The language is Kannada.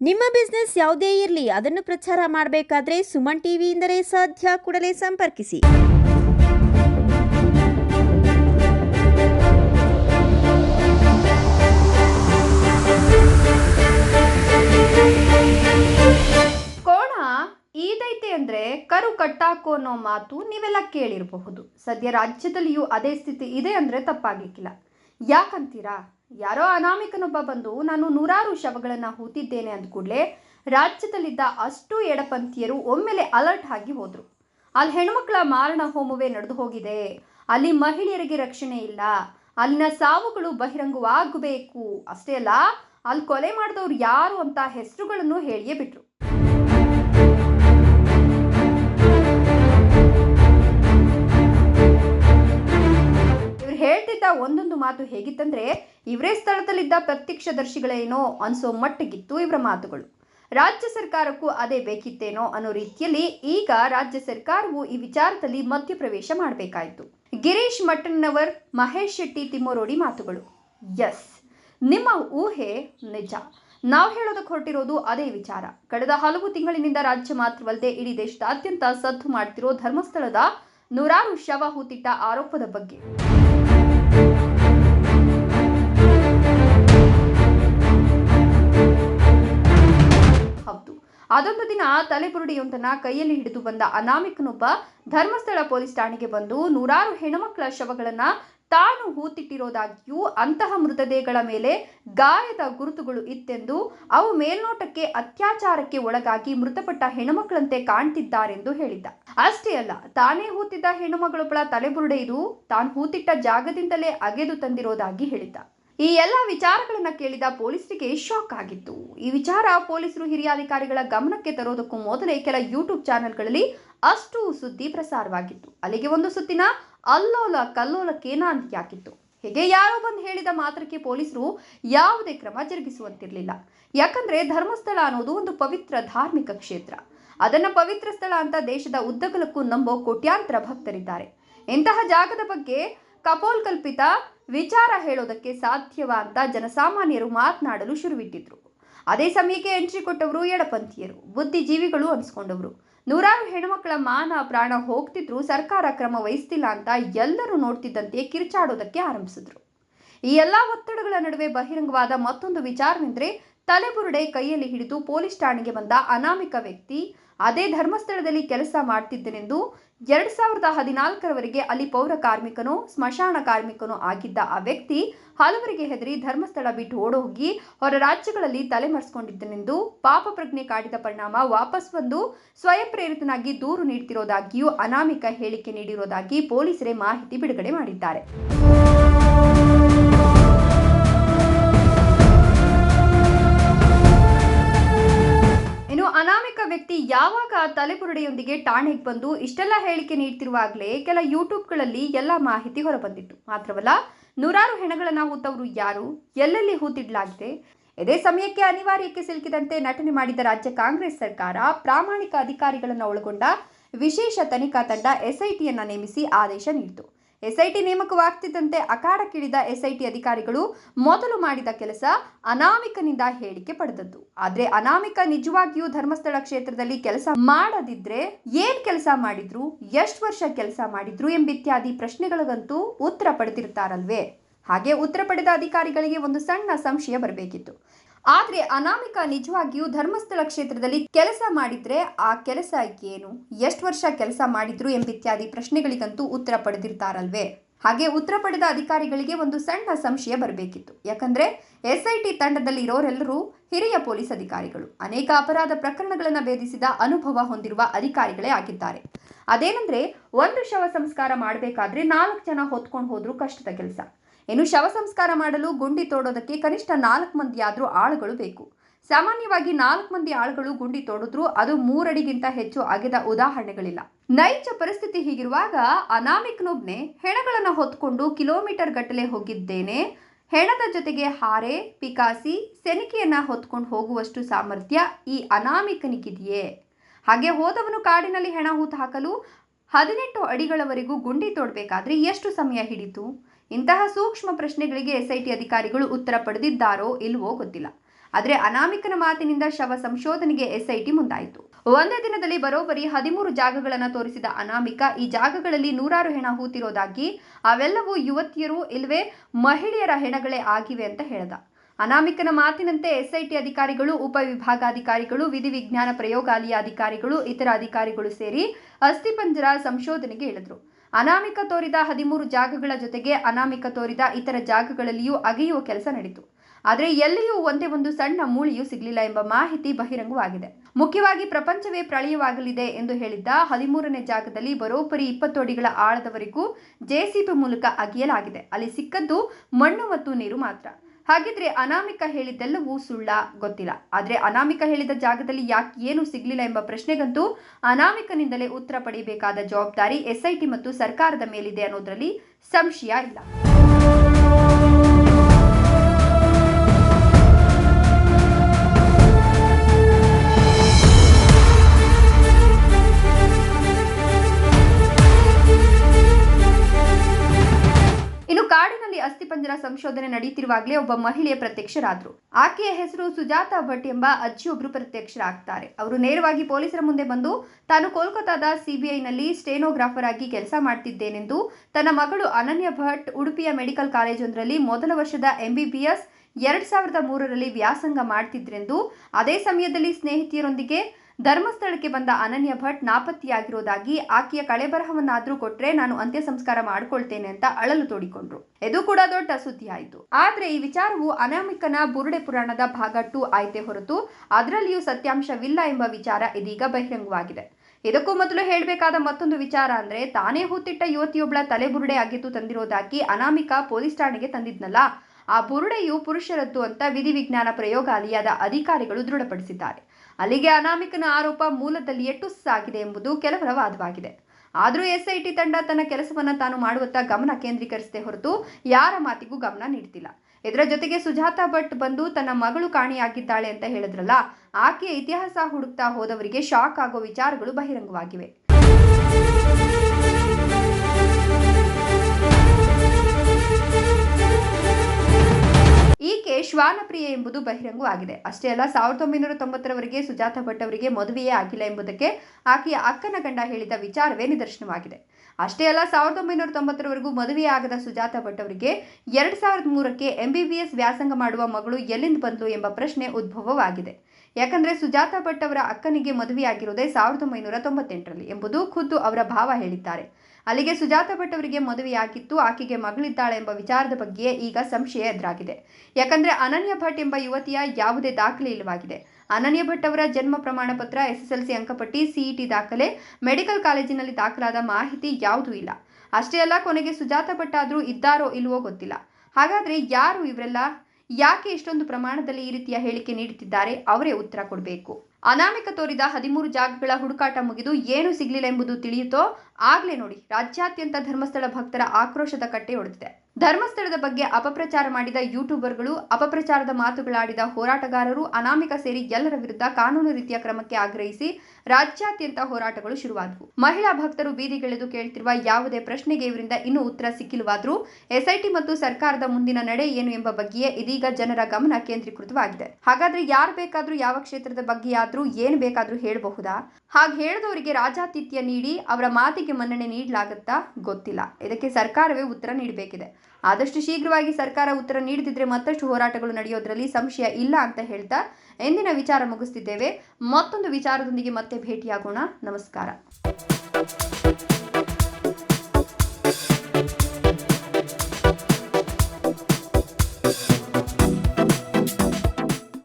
ನಿಮ್ಮ ಬಿಸ್ನೆಸ್ ಯಾವುದೇ ಇರಲಿ, ಅದನ್ನು ಪ್ರಚಾರ ಮಾಡಬೇಕಾದ್ರೆ ಸುಮನ್ ಟಿವಿಯಿಂದಲೇ ಸಾಧ್ಯ. ಕೂಡಲೇ ಸಂಪರ್ಕಿಸಿ. ಕೋಣ ಈದೈತೆ ಅಂದ್ರೆ ಕರು ಕಟ್ಟಾಕು ಅನ್ನೋ ಮಾತು ನೀವೆಲ್ಲ ಕೇಳಿರಬಹುದು. ಸದ್ಯ ರಾಜ್ಯದಲ್ಲಿಯೂ ಅದೇ ಸ್ಥಿತಿ ಇದೆ ಅಂದ್ರೆ ತಪ್ಪಾಗಿಕ್ಕಿಲ್ಲ. ಯಾಕಂತೀರಾ? ಯಾರೋ ಅನಾಮಿಕನೊಬ್ಬ ಬಂದು, ನಾನು ನೂರಾರು ಶವಗಳನ್ನು ಹೂತಿದ್ದೇನೆ ಅಂದ ಕೂಡಲೇ ರಾಜ್ಯದಲ್ಲಿದ್ದ ಅಷ್ಟು ಎಡಪಂಥೀಯರು ಒಮ್ಮೆಲೆ ಅಲರ್ಟ್ ಆಗಿ ಹೋದರು. ಅಲ್ಲಿ ಹೆಣ್ಮಕ್ಳ ಮಾರಣ ಹೋಮವೇ ನಡೆದು ಹೋಗಿದೆ. ಅಲ್ಲಿ ಮಹಿಳೆಯರಿಗೆ ರಕ್ಷಣೆ ಇಲ್ಲ. ಅಲ್ಲಿನ ಸಾವುಗಳು ಬಹಿರಂಗವಾಗಬೇಕು. ಅಷ್ಟೇ ಅಲ್ಲ, ಅಲ್ಲಿ ಕೊಲೆ ಮಾಡಿದವ್ರು ಯಾರು ಅಂತ ಹೆಸರುಗಳನ್ನು ಹೇಳಿಯೇ ಬಿಟ್ರು. ಮಾತು ಹೇಗಿತ್ತಂದ್ರೆ, ಇವರೇ ಸ್ಥಳದಲ್ಲಿದ್ದ ಪ್ರತ್ಯಕ್ಷದರ್ಶಿಗಳೇನೋ ಅನ್ಸೋ ಮಟ್ಟಿಗಿತ್ತು ಇವರ ಮಾತುಗಳು. ರಾಜ್ಯ ಸರ್ಕಾರಕ್ಕೂ ಅದೇ ಬೇಕಿತ್ತೇನೋ ಅನ್ನೋ ರೀತಿಯಲ್ಲಿ ಈಗ ರಾಜ್ಯ ಸರ್ಕಾರವು ಈ ವಿಚಾರದಲ್ಲಿ ಮಧ್ಯಪ್ರವೇಶ ಮಾಡಬೇಕಾಯಿತು. ಗಿರೀಶ್ ಮಟ್ಟಣ್ಣವರ್ ಮಹೇಶ್ ಶೆಟ್ಟಿ ತಿಮ್ಮರೋಡಿ ಮಾತುಗಳು. ಎಸ್, ನಿಮ್ಮ ಊಹೆ ನಿಜ. ನಾವು ಹೇಳೋದಕ್ಕೆ ಹೊರಟಿರೋದು ಅದೇ ವಿಚಾರ. ಕಳೆದ ಹಲವು ತಿಂಗಳಿನಿಂದ ರಾಜ್ಯ ಮಾತ್ರವಲ್ಲದೆ ಇಡೀ ದೇಶದಾದ್ಯಂತ ಸದ್ದು ಮಾಡ್ತಿರೋ ಧರ್ಮಸ್ಥಳದ ನೂರಾರು ಶವ ಹೂತಿಟ್ಟ ಆರೋಪದ ಬಗ್ಗೆ. ಅದೊಂದು ದಿನ ತಲೆಬುರುಡಿಯೊಂದನ್ನು ಕೈಯಲ್ಲಿ ಹಿಡಿದು ಬಂದ ಅನಾಮಿಕನೊಬ್ಬ ಧರ್ಮಸ್ಥಳ ಪೊಲೀಸ್ ಠಾಣೆಗೆ ಬಂದು ನೂರಾರು ಹೆಣ್ಣುಮಕ್ಕಳ ಶವಗಳನ್ನ ತಾನು ಹೂತಿಟ್ಟಿರೋದಾಗಿಯೂ ಅಂತಹ ಮೃತದೇಹಗಳ ಮೇಲೆ ಗಾಯದ ಗುರುತುಗಳು ಇತ್ತೆಂದು ಅವು ಮೇಲ್ನೋಟಕ್ಕೆ ಅತ್ಯಾಚಾರಕ್ಕೆ ಒಳಗಾಗಿ ಮೃತಪಟ್ಟ ಹೆಣ್ಣುಮಕ್ಕಳಂತೆ ಕಾಣ್ತಿದ್ದಾರೆಂದು ಹೇಳಿದ್ದ. ಅಷ್ಟೇ ಅಲ್ಲ, ತಾನೇ ಹೂತಿದ್ದ ಹೆಣ್ಣುಮಗಳೊಬ್ಬಳ ತಲೆಬುರುಡೆ ಇದು ತಾನು ಹೂತಿಟ್ಟ ಜಾಗದಿಂದಲೇ ಅಗೆದು ತಂದಿರೋದಾಗಿ ಹೇಳಿದ್ದ. ಈ ಎಲ್ಲ ವಿಚಾರಗಳನ್ನು ಕೇಳಿದ ಪೊಲೀಸರಿಗೆ ಶಾಕ್ ಆಗಿತ್ತು. ಈ ವಿಚಾರ ಪೊಲೀಸರು ಹಿರಿಯ ಅಧಿಕಾರಿಗಳ ಗಮನಕ್ಕೆ ತರೋದಕ್ಕೂ ಮೊದಲೇ ಕೆಲ ಯೂಟ್ಯೂಬ್ ಚಾನೆಲ್ಗಳಲ್ಲಿ ಅಷ್ಟು ಸುದ್ದಿ ಪ್ರಸಾರವಾಗಿತ್ತು. ಅಲ್ಲಿಗೆ ಒಂದು ಸುತ್ತಿನ ಅಲ್ಲೋಲ ಕಲ್ಲೋಲಕ್ಕೆ ನಾಂದಿಯಾಗಿತ್ತು. ಹೀಗೆ ಯಾರೋ ಬಂದು ಹೇಳಿದ ಮಾತ್ರಕ್ಕೆ ಪೊಲೀಸರು ಯಾವುದೇ ಕ್ರಮ ಜರುಗಿಸುವಂತಿರಲಿಲ್ಲ. ಯಾಕಂದ್ರೆ ಧರ್ಮಸ್ಥಳ ಅನ್ನೋದು ಒಂದು ಪವಿತ್ರ ಧಾರ್ಮಿಕ ಕ್ಷೇತ್ರ. ಅದನ್ನ ಪವಿತ್ರ ಸ್ಥಳ ಅಂತ ದೇಶದ ಉದ್ದಗಲಕ್ಕೂ ನಂಬೋ ಕೋಟ್ಯಾಂತರ ಭಕ್ತರಿದ್ದಾರೆ. ಇಂತಹ ಜಾಗದ ಬಗ್ಗೆ ಕಪೋಲ್ಕಲ್ಪಿತ ವಿಚಾರ ಹೇಳೋದಕ್ಕೆ ಸಾಧ್ಯವ ಅಂತ ಜನಸಾಮಾನ್ಯರು ಮಾತನಾಡಲು ಶುರುವಿಟ್ಟಿದ್ರು. ಅದೇ ಸಮಯಕ್ಕೆ ಎಂಟ್ರಿ ಕೊಟ್ಟವರು ಎಡಪಂಥೀಯರು, ಬುದ್ಧಿಜೀವಿಗಳು ಅನ್ಸ್ಕೊಂಡವರು. ನೂರಾರು ಹೆಣ್ಮಕ್ಳ ಮಾನ ಪ್ರಾಣ ಹೋಗ್ತಿದ್ರು ಸರ್ಕಾರ ಕ್ರಮ ವಹಿಸ್ತಿಲ್ಲ ಅಂತ ಎಲ್ಲರೂ ನೋಡ್ತಿದ್ದಂತೆ ಕಿರ್ಚಾಡೋದಕ್ಕೆ ಆರಂಭಿಸಿದ್ರು. ಈ ಎಲ್ಲ ಒತ್ತಡಗಳ ನಡುವೆ ಬಹಿರಂಗವಾದ ಮತ್ತೊಂದು ವಿಚಾರವೆಂದರೆ ತಲೆಬುರುಡೆ ಕೈಯಲ್ಲಿ ಹಿಡಿದು ಪೊಲೀಸ್ ಠಾಣೆಗೆ ಬಂದ ಅನಾಮಿಕ ವ್ಯಕ್ತಿ ಅದೇ ಧರ್ಮಸ್ಥಳದಲ್ಲಿ ಕೆಲಸ ಮಾಡ್ತಿದ್ದನೆಂದು ಎರಡ್ ಸಾವಿರದ ಹದಿನಾಲ್ಕರವರೆಗೆ ಅಲ್ಲಿ ಪೌರ ಕಾರ್ಮಿಕನು, ಸ್ಮಶಾನ ಕಾರ್ಮಿಕನು ಆಗಿದ್ದ ಆ ವ್ಯಕ್ತಿ ಹಲವರಿಗೆ ಹೆದರಿ ಧರ್ಮಸ್ಥಳ ಬಿಟ್ಟು ಓಡೋಗಿ ಹೊರ ರಾಜ್ಯಗಳಲ್ಲಿ ತಲೆಮರೆಸಿಕೊಂಡಿದ್ದನೆಂದು ಪಾಪ ಪ್ರಜ್ಞೆ ಕಾಡಿದ ಪರಿಣಾಮ ವಾಪಸ್ ಬಂದು ಸ್ವಯಂ ಪ್ರೇರಿತನಾಗಿ ದೂರು ನೀಡ್ತಿರೋದಾಗಿಯೂ ಅನಾಮಿಕ ಹೇಳಿಕೆ ನೀಡಿರೋದಾಗಿ ಪೊಲೀಸರೇ ಮಾಹಿತಿ ಬಿಡುಗಡೆ ಮಾಡಿದ್ದಾರೆ. ಯಾವಾಗ ತಲೆಬುರುಡೆಯೊಂದಿಗೆ ಠಾಣೆಗೆ ಬಂದು ಇಷ್ಟೆಲ್ಲ ಹೇಳಿಕೆ ನೀಡ್ತಿರುವಾಗಲೇ ಕೆಲ ಯೂಟ್ಯೂಬ್ಗಳಲ್ಲಿ ಎಲ್ಲ ಮಾಹಿತಿ ಹೊರಬಂದಿತ್ತು. ಮಾತ್ರವಲ್ಲ, ನೂರಾರು ಹೆಣಗಳನ್ನು ಹೂತವರು ಯಾರು, ಎಲ್ಲೆಲ್ಲಿ ಹೂತಿಡ್ಲಾಗಿದೆ? ಇದೇ ಸಮಯಕ್ಕೆ ಅನಿವಾರ್ಯಕ್ಕೆ ಸಿಲುಕಿದಂತೆ ನಟನೆ ಮಾಡಿದ ರಾಜ್ಯ ಕಾಂಗ್ರೆಸ್ ಸರ್ಕಾರ ಪ್ರಾಮಾಣಿಕ ಅಧಿಕಾರಿಗಳನ್ನು ಒಳಗೊಂಡ ವಿಶೇಷ ತನಿಖಾ ತಂಡ ಎಸ್ಐಟಿಯನ್ನು ನೇಮಿಸಿ ಆದೇಶ ನೀಡಿತು. ಎಸ್ಐಟಿ ನೇಮಕವಾಗ್ತಿದ್ದಂತೆ ಅಖಾಡಕ್ಕಿಳಿದ ಎಸ್ಐಟಿ ಅಧಿಕಾರಿಗಳು ಮೊದಲು ಮಾಡಿದ ಕೆಲಸ ಅನಾಮಿಕನಿಂದ ಹೇಳಿಕೆ ಪಡೆದದ್ದು. ಆದ್ರೆ ಅನಾಮಿಕ ನಿಜವಾಗಿಯೂ ಧರ್ಮಸ್ಥಳ ಕ್ಷೇತ್ರದಲ್ಲಿ ಕೆಲಸ ಮಾಡದಿದ್ರೆ ಏನ್ ಕೆಲಸ ಮಾಡಿದ್ರು, ಎಷ್ಟು ವರ್ಷ ಕೆಲಸ ಮಾಡಿದ್ರು ಎಂಬಿತ್ಯಾದಿ ಪ್ರಶ್ನೆಗಳಿಗಂತೂ ಉತ್ತರ ಪಡೆದಿರ್ತಾರಲ್ವೇ? ಹಾಗೆ ಉತ್ತರ ಪಡೆದ ಅಧಿಕಾರಿಗಳಿಗೆ ಒಂದು ಸಣ್ಣ ಸಂಶಯ ಬರಬೇಕಿತ್ತು. ಆದ್ರೆ ಅನಾಮಿಕ ನಿಜವಾಗಿಯೂ ಧರ್ಮಸ್ಥಳ ಕ್ಷೇತ್ರದಲ್ಲಿ ಕೆಲಸ ಮಾಡಿದ್ರೆ ಆ ಕೆಲಸ ಏನು? ಎಷ್ಟು ವರ್ಷ ಕೆಲಸ ಮಾಡಿದ್ರು ಎಂಬಿತ್ಯಾದಿ ಪ್ರಶ್ನೆಗಳಿಗಂತೂ ಉತ್ತರ ಪಡೆದಿರ್ತಾರಲ್ವೇ? ಹಾಗೆ ಉತ್ತರ ಪಡೆದ ಅಧಿಕಾರಿಗಳಿಗೆ ಒಂದು ಸಣ್ಣ ಸಂಶಯ ಬರಬೇಕಿತ್ತು. ಯಾಕಂದ್ರೆ ಎಸ್ಐಟಿ ತಂಡದಲ್ಲಿ ಇರೋರೆಲ್ಲರೂ ಹಿರಿಯ ಪೊಲೀಸ್ ಅಧಿಕಾರಿಗಳು. ಅನೇಕ ಅಪರಾಧ ಪ್ರಕರಣಗಳನ್ನು ಭೇದಿಸಿದ ಅನುಭವ ಹೊಂದಿರುವ ಅಧಿಕಾರಿಗಳೇ ಆಗಿದ್ದಾರೆ. ಅದೇನಂದ್ರೆ, ಒಂದು ಶವ ಸಂಸ್ಕಾರ ಮಾಡಬೇಕಾದ್ರೆ ನಾಲ್ಕು ಜನ ಹೊತ್ಕೊಂಡು ಹೋದ್ರೂ ಕಷ್ಟದ ಕೆಲಸ. ಇನ್ನು ಶವ ಸಂಸ್ಕಾರ ಮಾಡಲು ಗುಂಡಿ ತೋಡೋದಕ್ಕೆ ಕನಿಷ್ಠ ನಾಲ್ಕು ಮಂದಿಯಾದರೂ ಆಳುಗಳು ಬೇಕು. ಸಾಮಾನ್ಯವಾಗಿ ನಾಲ್ಕು ಮಂದಿ ಆಳುಗಳು ಗುಂಡಿ ತೋಡಿದ್ರು ಅದು ಮೂರಡಿಗಿಂತ ಹೆಚ್ಚು ಆಗಿದ ಉದಾಹರಣೆಗಳಿಲ್ಲ. ನೈಜ ಪರಿಸ್ಥಿತಿ ಹೀಗಿರುವಾಗ ಅನಾಮಿಕ್ನೊಬ್ನೆ ಹೆಣಗಳನ್ನು ಹೊತ್ಕೊಂಡು ಕಿಲೋಮೀಟರ್ ಗಟ್ಟಲೆ ಹೋಗಿದ್ದೇನೆ. ಹೆಣದ ಜೊತೆಗೆ ಹಾರೆ, ಪಿಕಾಸಿ, ಸೆನಿಕೆಯನ್ನ ಹೊತ್ಕೊಂಡು ಹೋಗುವಷ್ಟು ಸಾಮರ್ಥ್ಯ ಈ ಅನಾಮಿಕನಿಗಿದೆಯೇ? ಹಾಗೆ ಹೋದವನು ಕಾಡಿನಲ್ಲಿ ಹೆಣ ಹೂತು ಹಾಕಲು ಹದಿನೆಂಟು ಅಡಿಗಳವರೆಗೂ ಗುಂಡಿ ತೋಡಬೇಕಾದ್ರೆ ಎಷ್ಟು ಸಮಯ ಹಿಡಿತು? ಇಂತಹ ಸೂಕ್ಷ್ಮ ಪ್ರಶ್ನೆಗಳಿಗೆ ಎಸ್ಐಟಿ ಅಧಿಕಾರಿಗಳು ಉತ್ತರ ಪಡೆದಿದ್ದಾರೋ ಇಲ್ವೋ ಗೊತ್ತಿಲ್ಲ. ಆದರೆ ಅನಾಮಿಕನ ಮಾತಿನಿಂದ ಶವ ಸಂಶೋಧನೆಗೆ ಎಸ್ಐಟಿ ಮುಂದಾಯಿತು. ಒಂದೇ ದಿನದಲ್ಲಿ ಬರೋಬ್ಬರಿ ಹದಿಮೂರು ಜಾಗಗಳನ್ನು ತೋರಿಸಿದ ಅನಾಮಿಕ ಈ ಜಾಗಗಳಲ್ಲಿ ನೂರಾರು ಹೆಣ ಹೂತಿರೋದಾಗಿ ಅವೆಲ್ಲವೂ ಯುವತಿಯರು ಇಲ್ವೇ ಮಹಿಳೆಯರ ಹೆಣಗಳೇ ಆಗಿವೆ ಅಂತ ಹೇಳ್ದ. ಅನಾಮಿಕನ ಮಾತಿನಂತೆ ಎಸ್ಐಟಿ ಅಧಿಕಾರಿಗಳು ಉಪವಿಭಾಗಾಧಿಕಾರಿಗಳು ವಿಧಿವಿಜ್ಞಾನ ಪ್ರಯೋಗಾಲಯ ಅಧಿಕಾರಿಗಳು, ಇತರ ಅಧಿಕಾರಿಗಳು ಸೇರಿ ಅಸ್ಥಿಪಂಜರ ಸಂಶೋಧನೆಗೆ ಇಳಿದ್ರು. ಅನಾಮಿಕ ತೋರಿದ ಹದಿಮೂರು ಜಾಗಗಳ ಜೊತೆಗೆ ಅನಾಮಿಕ ತೋರಿದ ಇತರ ಜಾಗಗಳಲ್ಲಿಯೂ ಅಗೆಯುವ ಕೆಲಸ ನಡೆಯಿತು ಆದರೆ ಎಲ್ಲಿಯೂ ಒಂದೇ ಒಂದು ಸಣ್ಣ ಮೂಳೆಯೂ ಸಿಗಲಿಲ್ಲ ಎಂಬ ಮಾಹಿತಿ ಬಹಿರಂಗವಾಗಿದೆ. ಮುಖ್ಯವಾಗಿ ಪ್ರಪಂಚವೇ ಪ್ರಳಯವಾಗಲಿದೆ ಎಂದು ಹೇಳಿದ್ದ ಹದಿಮೂರನೇ ಜಾಗದಲ್ಲಿ ಬರೋಬ್ಬರಿ ಇಪ್ಪತ್ತು ಅಡಿಗಳ ಆಳದವರೆಗೂ ಜೆಸಿಬಿ ಮೂಲಕ ಅಗೆಯಲಾಗಿದೆ. ಅಲ್ಲಿ ಸಿಕ್ಕದ್ದು ಮಣ್ಣು ಮತ್ತು ನೀರು ಮಾತ್ರ. ಹಾಗಿದ್ರೆ ಅನಾಮಿಕ ಹೇಳಿದ್ದೆಲ್ಲವೂ ಸುಳ್ಳ, ಗೊತ್ತಿಲ್ಲ. ಆದರೆ ಅನಾಮಿಕ ಹೇಳಿದ ಜಾಗದಲ್ಲಿ ಯಾಕೆ ಏನು ಸಿಗ್ಲಿಲ್ಲ ಎಂಬ ಪ್ರಶ್ನೆಗಂತೂ ಅನಾಮಿಕನಿಂದಲೇ ಉತ್ತರ ಪಡೆಯಬೇಕಾದ ಜವಾಬ್ದಾರಿ ಎಸ್ಐಟಿ ಮತ್ತು ಸರ್ಕಾರದ ಮೇಲಿದೆ ಅನ್ನೋದರಲ್ಲಿ ಸಂಶಯ ಇಲ್ಲ. ಅಸ್ಥಿಪಂಜರ ಸಂಶೋಧನೆ ನಡೆಯುತ್ತಿರುವಾಗಲೇ ಒಬ್ಬ ಮಹಿಳೆ ಪ್ರತ್ಯಕ್ಷರಾದರು. ಆಕೆಯ ಹೆಸರು ಸುಜಾತಾ ಭಟ್ ಎಂಬ ಅಜ್ಜಿಯೊಬ್ಬರು ಪ್ರತ್ಯಕ್ಷರಾಗ್ತಾರೆ. ಅವರು ನೇರವಾಗಿ ಪೊಲೀಸರ ಮುಂದೆ ಬಂದು, ತಾನು ಕೋಲ್ಕತ್ತಾದ ಸಿಬಿಐನಲ್ಲಿ ಸ್ಟೇನೋಗ್ರಾಫರ್ ಆಗಿ ಕೆಲಸ ಮಾಡ್ತಿದ್ದೇನೆಂದು, ತನ್ನ ಮಗಳು ಅನನ್ಯ ಭಟ್ ಉಡುಪಿಯ ಮೆಡಿಕಲ್ ಕಾಲೇಜೊಂದರಲ್ಲಿ ಮೊದಲ ವರ್ಷದ ಎಂಬಿಬಿಎಸ್ ಎರಡ್ ಸಾವಿರದ ಮೂರರಲ್ಲಿ ವ್ಯಾಸಂಗ ಮಾಡ್ತಿದ್ರೆಂದು, ಅದೇ ಸಮಯದಲ್ಲಿ ಸ್ನೇಹಿತೆಯರೊಂದಿಗೆ ಧರ್ಮಸ್ಥಳಕ್ಕೆ ಬಂದ ಅನನ್ಯ ಭಟ್ ನಾಪತ್ತೆಯಾಗಿರೋದಾಗಿ ಆಕೆಯ ಕಳೆಬರಹವನ್ನಾದ್ರೂ ಕೊಟ್ರೆ ನಾನು ಅಂತ್ಯ ಸಂಸ್ಕಾರ ಮಾಡ್ಕೊಳ್ತೇನೆ ಅಂತ ಅಳಲು ತೋಡಿಕೊಂಡ್ರು. ಇದು ಕೂಡ ದೊಡ್ಡ ಸುದ್ದಿ ಆಯಿತು ಆದ್ರೆ ಈ ವಿಚಾರವು ಅನಾಮಿಕನ ಬುರುಡೆ ಪುರಾಣದ ಭಾಗ ಟು ಆಯ್ತೆ ಹೊರತು, ಅದರಲ್ಲಿಯೂ ಸತ್ಯಾಂಶವಿಲ್ಲ ಎಂಬ ವಿಚಾರ ಇದೀಗ ಬಹಿರಂಗವಾಗಿದೆ. ಇದಕ್ಕೂ ಮೊದಲು ಹೇಳಬೇಕಾದ ಮತ್ತೊಂದು ವಿಚಾರ ಅಂದ್ರೆ, ತಾನೇ ಹೂತಿಟ್ಟ ಯುವತಿಯೊಬ್ಬಳ ತಲೆ ಬುರುಡೆ ಆಗಿತ್ತು ತಂದಿರೋದಾಗಿ ಅನಾಮಿಕ ಪೊಲೀಸ್ ಠಾಣೆಗೆ ತಂದಿದ್ನಲ್ಲ. ಆ ಬುರುಡೆಯು ಪುರುಷರದ್ದು ಅಂತ ವಿಧಿವಿಜ್ಞಾನ ಪ್ರಯೋಗಾಲಯದ ಅಧಿಕಾರಿಗಳು ದೃಢಪಡಿಸಿದ್ದಾರೆ. ಅಲ್ಲಿಗೆ ಅನಾಮಿಕನ ಆರೋಪ ಮೂಲದಲ್ಲಿ ಟುಸ್ ಸಾಗಿದೆ ಎಂಬುದು ಕೆಲವರ ವಾದವಾಗಿದೆ. ಆದರೂ ಎಸ್ಐಟಿ ತಂಡ ತನ್ನ ಕೆಲಸವನ್ನು ತಾನು ಮಾಡುವತ್ತ ಗಮನ ಕೇಂದ್ರೀಕರಿಸದೆ ಹೊರತು ಯಾರ ಮಾತಿಗೂ ಗಮನ ನೀಡ್ತಿಲ್ಲ. ಇದರ ಜೊತೆಗೆ ಸುಜಾತಾ ಭಟ್ ಬಂದು ತನ್ನ ಮಗಳು ಕಾಣೆಯಾಗಿದ್ದಾಳೆ ಅಂತ ಹೇಳಿದ್ರಲ್ಲ, ಆಕೆಯ ಇತಿಹಾಸ ಹುಡುಕ್ತಾ ಹೋದವರಿಗೆ ಶಾಕ್ ಆಗೋ ವಿಚಾರಗಳು ಬಹಿರಂಗವಾಗಿವೆ. ಈಕೆ ಶ್ವಾನಪ್ರಿಯ ಎಂಬುದು ಬಹಿರಂಗವಾಗಿದೆ. ಅಷ್ಟೇ ಅಲ್ಲ, ಸಾವಿರದ ಒಂಬೈನೂರ ತೊಂಬತ್ತರವರೆಗೆ ಸುಜಾತ ಭಟ್ ಅವರಿಗೆ ಮದುವೆಯೇ ಆಗಿಲ್ಲ ಎಂಬುದಕ್ಕೆ ಆಕೆಯ ಅಕ್ಕನ ಗಂಡ ಹೇಳಿದ ವಿಚಾರವೇ ನಿದರ್ಶನವಾಗಿದೆ. ಅಷ್ಟೇ ಅಲ್ಲ, ಸಾವಿರದ ಒಂಬೈನೂರ ತೊಂಬತ್ತರವರೆಗೂ ಮದುವೆಯೇ ಆಗದ ಸುಜಾತ ಭಟ್ ಅವರಿಗೆ ಎರಡು ಸಾವಿರದ ಮೂರಕ್ಕೆ ಎಂಬಿಬಿಎಸ್ ವ್ಯಾಸಂಗ ಮಾಡುವ ಮಗಳು ಎಲ್ಲಿಂದ ಬಂತು ಎಂಬ ಪ್ರಶ್ನೆ ಉದ್ಭವವಾಗಿದೆ. ಯಾಕಂದ್ರೆ ಸುಜಾತ ಭಟ್ ಅವರ ಅಕ್ಕನಿಗೆ ಮದುವೆಯಾಗಿರೋದೇ ಸಾವಿರದ ಒಂಬೈನೂರ ತೊಂಬತ್ತೆಂಟರಲ್ಲಿ ಎಂಬುದು ಖುದ್ದು ಅವರ ಭಾವ ಹೇಳಿದ್ದಾರೆ. ಅಲ್ಲಿಗೆ ಸುಜಾತ ಭಟ್ ಅವರಿಗೆ ಮದುವೆಯಾಗಿತ್ತು, ಆಕೆಗೆ ಮಗಳಿದ್ದಾಳೆ ಎಂಬ ವಿಚಾರದ ಬಗ್ಗೆಯೇ ಈಗ ಸಂಶಯ ಎದುರಾಗಿದೆ. ಯಾಕಂದ್ರೆ ಅನನ್ಯ ಭಟ್ ಎಂಬ ಯುವತಿಯ ಯಾವುದೇ ದಾಖಲೆ ಇಲ್ಲವಾಗಿದೆ. ಅನನ್ಯ ಭಟ್ ಅವರ ಜನ್ಮ ಪ್ರಮಾಣ ಪತ್ರ ಎಸ್ಎಸ್ಎಲ್ಸಿ ಅಂಕಪಟ್ಟಿ ಸಿಇಟಿ ದಾಖಲೆ, ಮೆಡಿಕಲ್ ಕಾಲೇಜಿನಲ್ಲಿ ದಾಖಲಾದ ಮಾಹಿತಿ ಯಾವುದೂ ಇಲ್ಲ. ಅಷ್ಟೇ ಅಲ್ಲ, ಕೊನೆಗೆ ಸುಜಾತ ಭಟ್ ಆದರೂ ಇದ್ದಾರೋ ಇಲ್ವೋ ಗೊತ್ತಿಲ್ಲ. ಹಾಗಾದ್ರೆ ಯಾರು ಇವರೆಲ್ಲ ಯಾಕೆ ಇಷ್ಟೊಂದು ಪ್ರಮಾಣದಲ್ಲಿ ಈ ರೀತಿಯ ಹೇಳಿಕೆ ನೀಡುತ್ತಿದ್ದಾರೆ? ಅವರೇ ಉತ್ತರ ಕೊಡಬೇಕು. ಅನಾಮಿಕ ತೋರಿದ ಹದಿಮೂರು ಜಾಗಗಳ ಹುಡುಕಾಟ ಮುಗಿದು ಏನು ಸಿಗ್ಲಿಲ್ಲ ಎಂಬುದು ತಿಳಿಯುತ್ತೋ ಆಗ್ಲೇ ನೋಡಿ, ರಾಜ್ಯಾದ್ಯಂತ ಧರ್ಮಸ್ಥಳ ಭಕ್ತರ ಆಕ್ರೋಶದ ಕಟ್ಟೆ ಒಡೆದಿದೆ. ಧರ್ಮಸ್ಥಳದ ಬಗ್ಗೆ ಅಪಪ್ರಚಾರ ಮಾಡಿದ ಯೂಟ್ಯೂಬರ್ಗಳು, ಅಪಪ್ರಚಾರದ ಮಾತುಗಳಾಡಿದ ಹೋರಾಟಗಾರರು ಅನಾಮಿಕ ಸೇರಿ ಎಲ್ಲರ ವಿರುದ್ಧ ಕಾನೂನು ರೀತಿಯ ಕ್ರಮಕ್ಕೆ ಆಗ್ರಹಿಸಿ ರಾಜ್ಯಾದ್ಯಂತ ಹೋರಾಟಗಳು ಶುರುವಾದವು. ಮಹಿಳಾ ಭಕ್ತರು ಬೀದಿಗಿಳಿದು ಕೇಳ್ತಿರುವ ಯಾವುದೇ ಪ್ರಶ್ನೆಗೆ ಇವರಿಂದ ಇನ್ನೂ ಉತ್ತರ ಸಿಕ್ಕಿಲ್ವಾದ್ರೂ ಎಸ್ಐಟಿ ಮತ್ತು ಸರ್ಕಾರದ ಮುಂದಿನ ನಡೆ ಏನು ಎಂಬ ಬಗ್ಗೆಯೇ ಇದೀಗ ಜನರ ಗಮನ ಕೇಂದ್ರೀಕೃತವಾಗಿದೆ. ಹಾಗಾದ್ರೆ ಯಾರು ಬೇಕಾದ್ರೂ ಯಾವ ಕ್ಷೇತ್ರದ ಬಗ್ಗೆಯಾದ್ರೂ ಏನು ಬೇಕಾದ್ರೂ ಹೇಳಬಹುದಾ? ಹಾಗೆ ಹೇಳಿದವರಿಗೆ ರಾಜಾತಿಥ್ಯ ನೀಡಿ ಅವರ ಮಾತಿಗೆ ಮನ್ನಣೆ ನೀಡಲಾಗುತ್ತಾ ಗೊತ್ತಿಲ್ಲ. ಇದಕ್ಕೆ ಸರ್ಕಾರವೇ ಉತ್ತರ ನೀಡಬೇಕಿದೆ. ಆದಷ್ಟು ಶೀಘ್ರವಾಗಿ ಸರ್ಕಾರ ಉತ್ತರ ನೀಡದಿದ್ರೆ ಮತ್ತಷ್ಟು ಹೋರಾಟಗಳು ನಡೆಯೋದ್ರಲ್ಲಿ ಸಂಶಯ ಇಲ್ಲ ಅಂತ ಹೇಳ್ತಾ ಎಂದಿನ ವಿಚಾರ ಮುಗಿಸ್ತಿದ್ದೇವೆ. ಮತ್ತೊಂದು ವಿಚಾರದೊಂದಿಗೆ ಮತ್ತೆ ಭೇಟಿಯಾಗೋಣ. ನಮಸ್ಕಾರ.